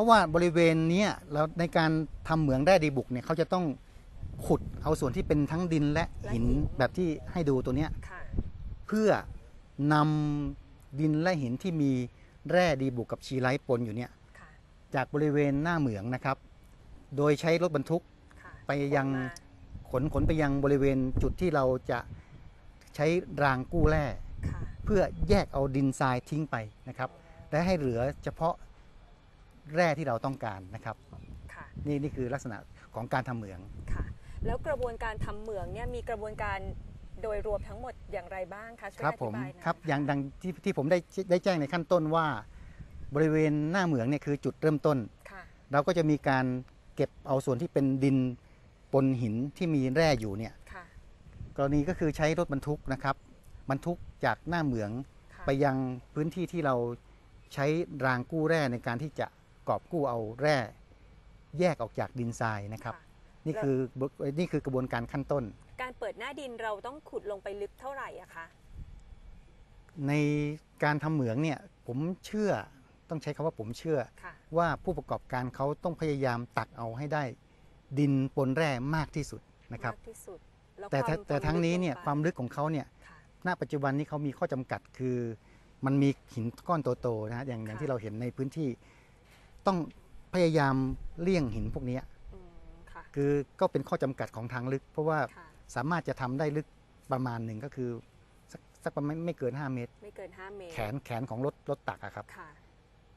ราะว่าบริเวณเนี้ยเราในการทำเหมืองแร่ดีบุกเนี่ยเขาจะต้องขุดเอาส่วนที่เป็นทั้งดินและหินและหินแบบที่ให้ดูตัวเนี้ยค่ะเพื่อนำดินและหินที่มีแร่ดีบุกกับชีไลท์ปนอยู่เนี่ยค่ะจากบริเวณหน้าเหมืองนะครับ โดยใช้รถบรรทุกค่ะไปยังขนมาขนขนไปยังบริเวณจุดที่เราจะใช้รางกู้แร่ค่ะเพื่อแยกเอาดินทรายทิ้งไปนะครับ และให้เหลือเฉพาะ แร่ที่เราต้องการนะครับค่ะนี่นี่คือลักษณะของการทำเหมืองค่ะ แล้วกระบวนการทำเหมืองเนี่ยมีกระบวนการโดยรวมทั้งหมดอย่างไรบ้างคะช่วยครับอผธิมบายหน่อยครับนะะอย่างดังที่ที่ผมได้ได้แจ้งในขั้นต้นว่า บริเวณหน้าเหมืองเนี่ยคือจุดเริ่มต้นค่ะเราก็จะมีการเก็บเอาส่วนที่เป็นดินปนหินที่มีแร่อยู่เนี่ยค่ะกรณีก็คือใช้รถบรรทุกนะครับบรรทุกจากหน้าเหมืองค่ะไปยังพื้นที่ที่เราใช้รางกู้แร่ในการที่จะ กอบกู้เอาแร่แยกออกจากดินทรายนะครับค่ะนี่คือนี่คือกระบวนการขั้นต้น การเปิดหน้าดินเราต้องขุดลงไปลึกเท่าไหร่อะคะในการทำเหมืองเนี่ยผมเชื่อต้องใช้คำว่าผมเชื่อค่ะว่าผู้ประกอบการเขาต้องพยายามตักเอาให้ได้ ดินปนแร่มากที่สุดนะครับมากที่สุดล้วแต่ความแต่ทั้งนี้เนี่ยลึกลงไปความลึกของเขาเนี่ยค่ะณปัจจุบันนี้เขามีข้อจำกัดคือ มันมีหินก้อนโตๆนะฮะอย่างอย่างค่ะที่เราเห็นในพื้นที่ ต้องพยายามเลี่ยงหินพวกเนี้ยอืมค่ะ คือก็เป็นข้อจำกัดของทางลึก เพราะว่าค่ะ สามารถจะทำได้ลึกประมาณหนึ่งก็คือสักสักประมาณไม่เกิน 5 เมตร ไม่เกิน 5 เมตร แขนแขนของรถรถตักอะครับ ค่ะ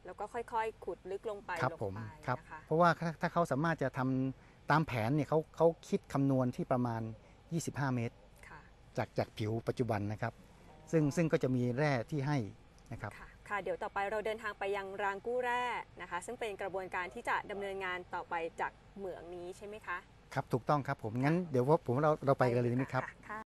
แล้วก็ค่อยๆ ขุดลึกลงไปครับลงผมไปครับ นะคะเพราะว่าถ้าถ้าเขาสามารถจะทำตามแผนเนี่ยเขาเขาคิดคำนวณที่ประมาณ 25 เมตร ค่ะจากจากผิวปัจจุบันนะครับ ซึ่งซึ่งก็จะมีแร่ที่ให้นะครับ ค่ะ ค่ะเดี๋ยวต่อไปเราเดินทางไปยังรางกู้แร่นะคะ ซึ่งเป็นกระบวนการที่จะดำเนินงานต่อไปจากเหมืองนี้ใช่ไหมคะ ครับถูกต้องครับผมงั้นเดี๋ยวผมเราเราไปกันเลยดีไหมครับค่ะ